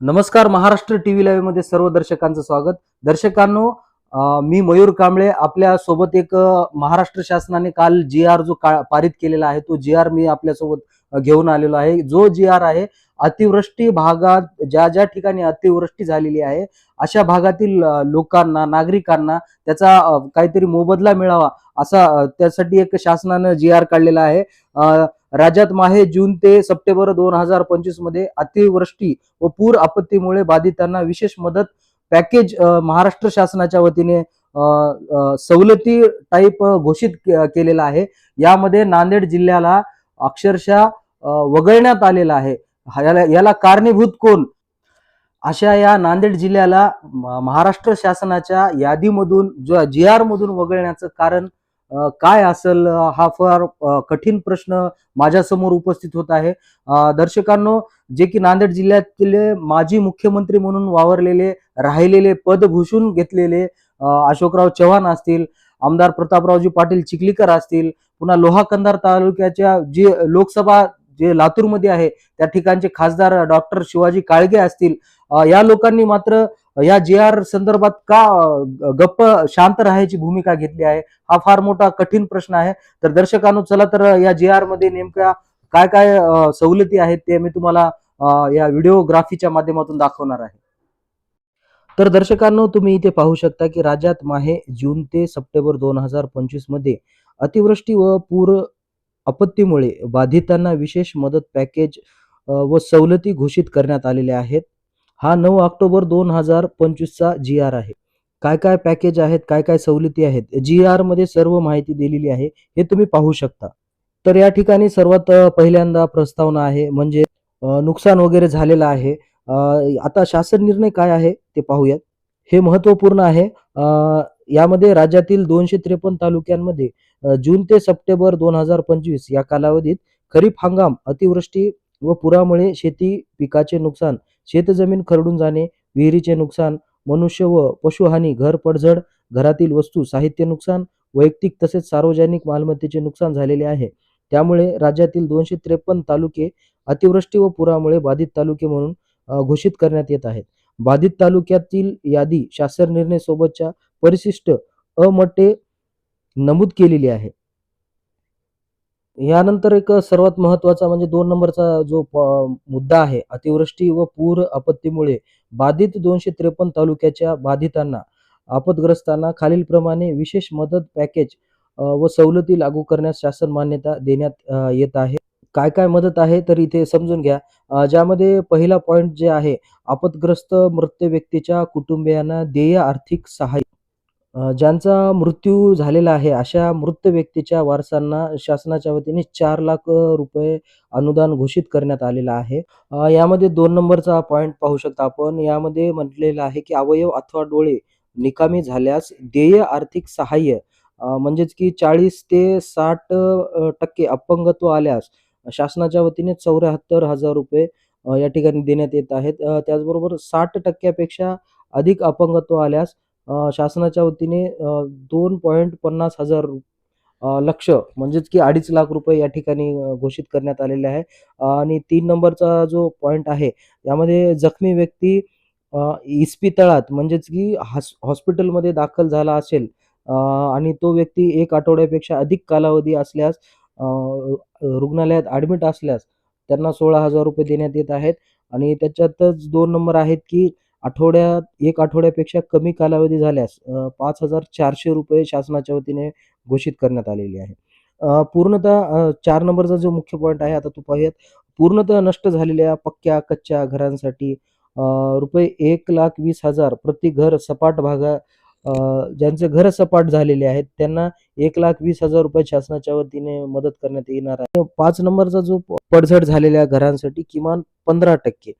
नमस्कार महाराष्ट्र टीव्ही लाईव्हमध्ये सर्व दर्शकांचं स्वागत. दर्शकांनो मी मयूर कांबळे आपल्यासोबत एक महाराष्ट्र शासनाने काल जी आर जो पारित केलेला आहे तो जी आर मी आपल्यासोबत घेऊन आलेलो आहे. जो जी आर आहे अतिवृष्टी भागात ज्या ज्या ठिकाणी अतिवृष्टी झालेली आहे अशा भागातील लोकांना नागरिकांना त्याचा काहीतरी मोबदला मिळावा असा त्यासाठी एक शासनानं जी आर काढलेला आहे. राज्यात माहे जून ते सप्टेंबर दोन हजार पंचवीसमध्ये अतिवृष्टी व पूर आपत्तीमुळे बाधितांना विशेष मदत पॅकेज महाराष्ट्र शासनाच्या वतीने अ, सवलती टाईप घोषित केलेला आहे. यामध्ये नांदेड जिल्ह्याला अक्षरशः वगळण्यात आलेला आहे. याला याला कारणीभूत कोण? अशा या नांदेड जिल्ह्याला महाराष्ट्र शासनाच्या यादीमधून जो जी आर मधून वगळण्याचं कारण काय असेल हा फार कठीण प्रश्न माझ्यासमोर उपस्थित होत आहे. दर्शकांनो जे की नांदेड जिल्ह्यातले माजी मुख्यमंत्री म्हणून वावरलेले राहिलेले पद भूषून घेतलेले अशोकराव चव्हाण असतील आमदार प्रतापरावजी पाटील चिखलीकर असतील पुन्हा लोहा कंधार तालुक्याच्या जी लोकसभा जे लातूरमध्ये आहे त्या ठिकाणचे खासदार डॉक्टर शिवाजी काळगे असतील या लोकांनी मात्र या जे आर संदर्भात का गप्प शांत राहायची भूमिका घेतली आहे? हा फार मोठा कठीण प्रश्न आहे. तर दर्शकांनो चला तर या जे आरमध्ये नेमक्या काय काय सवलती आहेत ते मी तुम्हाला या व्हिडिओग्राफीच्या माध्यमातून दाखवणार आहे. तर दर्शकांनो तुम्ही इथे पाहू शकता की राज्यात माहे जून ते सप्टेंबर दोन हजार पंचवीसमध्ये अतिवृष्टी व पूर आपत्तीमुळे बाधितांना विशेष मदत पॅकेज व सवलती घोषित करण्यात आलेल्या आहेत. हा नऊ ऑक्टोबर दोन हजार पंचवीसचा जी आर आहे. काय काय पॅकेज आहेत काय काय सवलती आहेत जी आरमध्ये सर्व माहिती दिलेली आहे हे तुम्ही पाहू शकता. तर या ठिकाणी सर्वात पहिल्यांदा प्रस्तावना आहे म्हणजे नुकसान वगैरे झालेलं आहे. आता शासन निर्णय काय आहे ते पाहूयात. हे महत्त्वपूर्ण आहे. यामध्ये राज्यातील दोनशे त्रेपन्न तालुक्यांमध्ये जून ते सप्टेंबर दोन हजार पंचवीस या कालावधीत खरीप हंगाम अतिवृष्टी व पुरामुळे शेती पिकाचे नुकसान शेतजमीन खरडून जाणे विहिरीचे नुकसान मनुष्य व पशुहानी घर पडझड घरातील वस्तू साहित्य नुकसान वैयक्तिक तसेच सार्वजनिक मालमत्तेचे नुकसान झालेले आहे. त्यामुळे राज्यातील दोनशे त्रेपन्न तालुके अतिवृष्टी व पुरामुळे बाधित तालुके म्हणून घोषित करण्यात येत आहेत. बाधित तालुक्यातील यादी शासन निर्णय सोबतच्या परिशिष्ट अमटे नमूद केलेली आहे. यानंतर एक सर्वात महत्त्वाचा म्हणजे दोन नंबरचा जो मुद्दा आहे अतिवृष्टी व पूर आपत्तीमुळे बाधित दोनशे त्रेपन्न तालुक्याच्या बाधितांना आपदग्रस्तांना खालीलप्रमाणे विशेष मदत पॅकेज व सवलती लागू करण्यास शासन मान्यता देण्यात येत आहे. काय काय मदत आहे तर इथे समजून घ्या. ज्यामध्ये पहिला पॉइंट जे आहे आपदग्रस्त मृत्यू व्यक्तीच्या कुटुंबियांना देय आर्थिक सहाय्य ज्यांचा मृत्यू झालेला आहे अशा मृत व्यक्तीच्या वारसांना शासनाच्या वतीने चार लाख रुपये अनुदान घोषित करण्यात आलेलं आहे. यामध्ये दोन नंबरचा पॉईंट पाहू शकता आपण. यामध्ये म्हटलेलं आहे की अवयव अथवा डोळे निकामी झाल्यास देय आर्थिक सहाय्य म्हणजेच की चाळीस ते साठ टक्के अपंगत्व आल्यास शासनाच्या वतीने चौऱ्याहत्तर हजार रुपये या ठिकाणी देण्यात येत आहेत. त्याचबरोबर साठ टक्क्यापेक्षा अधिक अपंगत्व आल्यास शासनाच्या वतीने दोन पॉईंट पन्नास हजार रु- लक्ष म्हणजेच की अडीच लाख रुपये या ठिकाणी घोषित करण्यात आलेले आहे. आणि तीन नंबरचा जो पॉईंट आहे यामध्ये जखमी व्यक्ती इस्पितळात म्हणजेच की हॉस्पिटलमध्ये दाखल झाला असेल आणि तो व्यक्ती एक आठवड्यापेक्षा अधिक कालावधी असल्यास रुग्णालयात ॲडमिट असल्यास त्यांना सोळा हजार रुपये देण्यात येत आहेत. आणि त्याच्यातच दोन नंबर आहेत की आठवड्यात एक आठवड्यापेक्षा कमी कालावधी झाल्यास पाच हजार चारशे रुपये शासनाच्या वतीने घोषित करण्यात आलेली आहे. पूर्णतः चार नंबरचा जो मुख्य पॉईंट आहे आता तो पाहूयात पूर्णतः नष्ट झालेल्या पक्क्या कच्च्या घरांसाठी रुपये एक लाख वीस हजार प्रति घर सपाट भागा ज्यांचे घर सपाट झालेले आहेत त्यांना एक लाख वीस हजार रुपये शासनाच्या वतीने मदत करण्यात येणार आहे. पाच नंबरचा जो पडझड झालेल्या घरांसाठी किमान पंधरा टक्के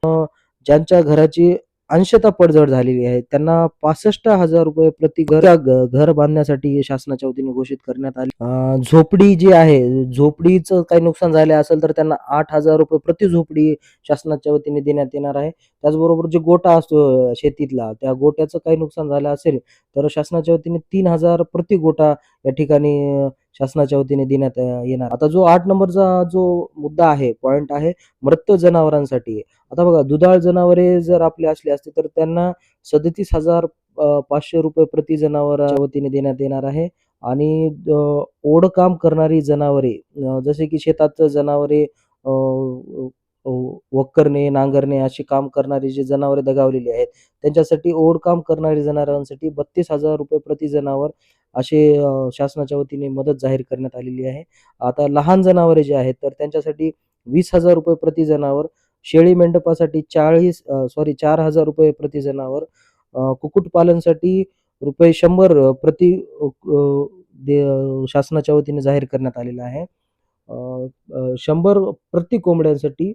ज्यांच्या घराची अंशतः पडझड झालेली आहे. त्यांना पासष्ट हजार रुपये प्रति घर घर बांधण्यासाठी शासनाच्या वतीने घोषित करण्यात आले. झोपडी जी आहे झोपडीचं काही नुकसान झाले असेल तर त्यांना आठ हजार रुपये प्रति झोपडी शासनाच्या वतीने देण्यात येणार आहे. त्याचबरोबर जे गोटा असतो शेतीतला त्या गोट्याचं काही नुकसान झालं असेल तर शासनाच्या वतीने तीन हजार प्रति गोटा या ठिकाणी शासनाच्या वतीने देण्यात येणार. आता जो आठ नंबरचा जो मुद्दा आहे पॉइंट आहे मृत जनावरांसाठी. आता बघा दुधाळ जनावरे जर आपले असले असते तर त्यांना सदतीस हजार पाचशे रुपये प्रति जनावराच्या वतीने देण्यात येणार आहे. आणि ओढकाम करणारी जनावरे जसे की शेतात जनावरे वक्करणे नांगरणे अशी काम करणारी जी जनावरे दगावलेली आहेत त्यांच्यासाठी ओढकाम करणारी जनावरांसाठी बत्तीस हजार रुपये प्रति जनावर असे शासनाच्या वतीने मदत जाहीर करण्यात आलेली आहे. आता लहान जनावरे जे आहेत तर त्यांच्यासाठी वीस हजार रुपये प्रति जनावर शेळी मेंढपासाठी चाळीस सॉरी चार हजार रुपये प्रति जनावर कुक्कुटपालनसाठी रुपये शंभर प्रति शासनाच्या वतीने जाहीर करण्यात आलेला आहे. शंभर प्रति कोंबड्यांसाठी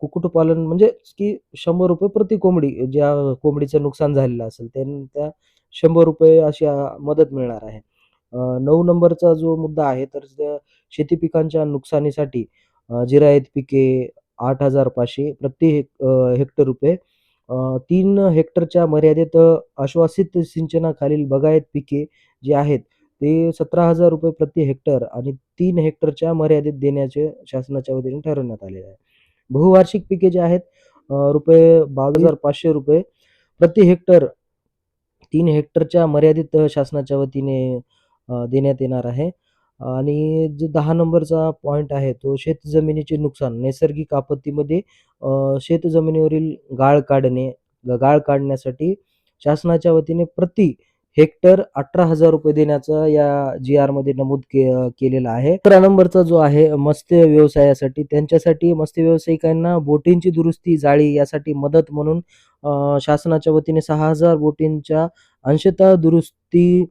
कुक्कुटपालन म्हणजे की शंभर रुपये प्रति कोंबडी ज्या कोंबडीचं नुकसान झालेलं असेल त्या शंभर रुपये अशी मदत मिळणार आहे. नऊ नंबरचा जो मुद्दा आहे तर शेती पिकांच्या नुकसानीसाठी जिरायत पिके आठ हजार पाचशे प्रति हेक हेक्टर रुपये. तीन हेक्टरच्या मर्यादेत आश्वासित सिंचनाखालील बागायत पिके जी आहेत ते सतरा हजार रुपये प्रति हेक्टर आणि तीन हेक्टरच्या मर्यादेत देण्याचे शासनाच्या वतीने ठरवण्यात आलेले आहे. बहुवार्षिक पिके जे आहेत रुपये बावीस हजार पाचशे रुपये प्रति हेक्टर तीन हेक्टरच्या मर्यादित शासनाच्या वतीने देण्यात येणार आहे. आणि जो दहा नंबरचा पॉईंट आहे तो शेत जमिनीचे नुकसान नैसर्गिक आपत्तीमध्ये शेतजमिनीवरील शेत जमिनीवरील गाळ काढणे गाळ काढण्यासाठी शासनाच्या वतीने प्रति हेक्टर अठरा हजार रुपये देण्याचं या जी आरमध्ये नमूद के केलेलं आहे. अकरा नंबरचा जो आहे मत्स्य व्यवसायासाठी त्यांच्यासाठी मत्स्य व्यावसायिकांना बोटींची दुरुस्ती जाळी यासाठी मदत म्हणून शासनाच्या वतीने सहा हजार बोटींच्या अंशतः दुरुस्ती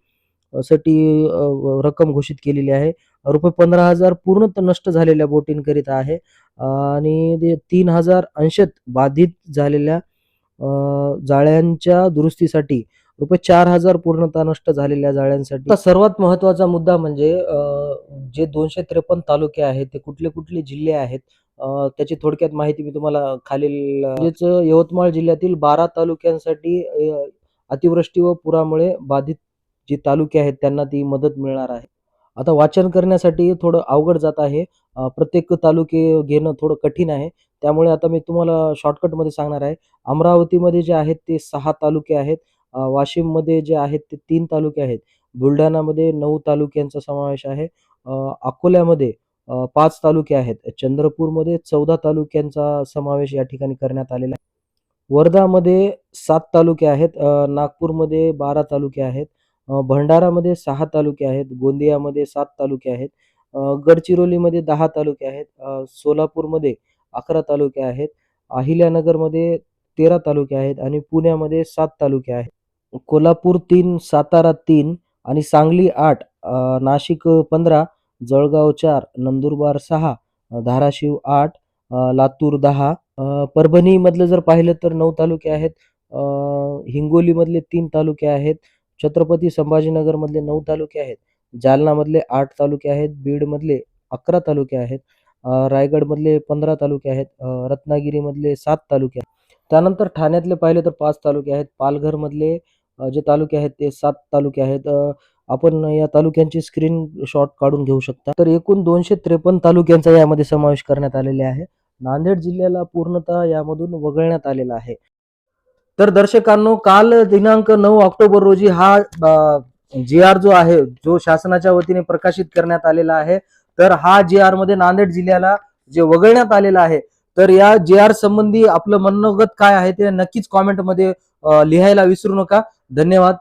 साठी रक्कम घोषित केलेली आहे. रुपये पंधरा हजार पूर्णतः नष्ट झालेल्या बोटींकरिता आहे. आणि ते तीन हजार अंशत बाधित झालेल्या जाळ्यांच्या दुरुस्तीसाठी रुपये चार हजार पूर्णतः नष्ट झालेल्या जाळ्यांसाठी. सर्वात महत्त्वाचा मुद्दा म्हणजे जे दोनशे त्रेपन्न तालुके आहेत ते कुठले कुठले जिल्हे आहेत त्याची थोडक्यात माहिती मी तुम्हाला खालील म्हणजेच यवतमाळ जिल्ह्यातील बारा तालुक्यांसाठी अतिवृष्टी व पुरामुळे बाधित जे तालुके आहेत त्यांना ती मदत मिळणार आहे. आता वाचन करण्यासाठी थोडं अवघड जात आहे. प्रत्येक तालुके घेणं थोडं कठीण आहे. त्यामुळे आता मी तुम्हाला शॉर्टकटमध्ये सांगणार आहे. अमरावतीमध्ये जे आहेत ते सहा तालुके आहेत. वाशिममध्ये जे आहेत ते तीन तालुके आहेत. बुलढाणामध्ये नऊ तालुक्यांचा समावेश आहे. अकोल्यामध्ये पाच तालुके आहेत. चंद्रपूरमध्ये चौदा तालुक्यांचा समावेश या ठिकाणी करण्यात आलेला आहे. वर्धामध्ये सात तालुके आहेत. नागपूरमध्ये बारा तालुके आहेत. भंडारामध्ये सहा तालुके आहेत. गोंदियामध्ये सात तालुके आहेत. गडचिरोलीमध्ये दहा तालुके आहेत. सोलापूरमध्ये अकरा तालुके आहेत. अहिल्यानगरमध्ये तेरा तालुके आहेत आणि पुण्यामध्ये सात तालुके आहेत. कोल्हापूर तीन सातारा तीन आणि सांगली आठ नाशिक पंधरा जळगाव चार नंदुरबार सहा धाराशिव आठ लातूर दहा. परभणीमधले परभणीमधलं जर पाहिलं तर नऊ तालुके आहेत. हिंगोलीमधले तीन तालुके आहेत. छत्रपती संभाजीनगरमधले नऊ तालुके आहेत. जालनामधले आठ तालुके आहेत. बीडमधले अकरा तालुके आहेत. रायगडमधले पंधरा तालुके आहेत. रत्नागिरीमधले सात तालुके आहेत. त्यानंतर ठाण्यातले पाहिले तर पाच तालुके आहेत. पालघरमधले जे तालुके आहेत ते सात तालुके आहेत. आपण या तालुक्यांची स्क्रीनशॉट काढून घेऊ शकता. तर एकूण दोनशे त्रेपन्न तालुक्यांचा यामध्ये समावेश करण्यात आलेले आहे. नांदेड जिल्ह्याला पूर्णतः यामधून वगळण्यात आलेला आहे. तर दर्शकांनो काल दिनांक नऊ ऑक्टोबर रोजी हा जी आर जो आहे जो शासनाच्या वतीने प्रकाशित करण्यात आलेला आहे तर हा जी आरमध्ये नांदेड जिल्ह्याला जे वगळण्यात आलेला आहे तर या जी आर संबंधी आपलं मनोगत काय आहे ते नक्कीच कॉमेंटमध्ये लिहायला विसरू नका. धन्यवाद.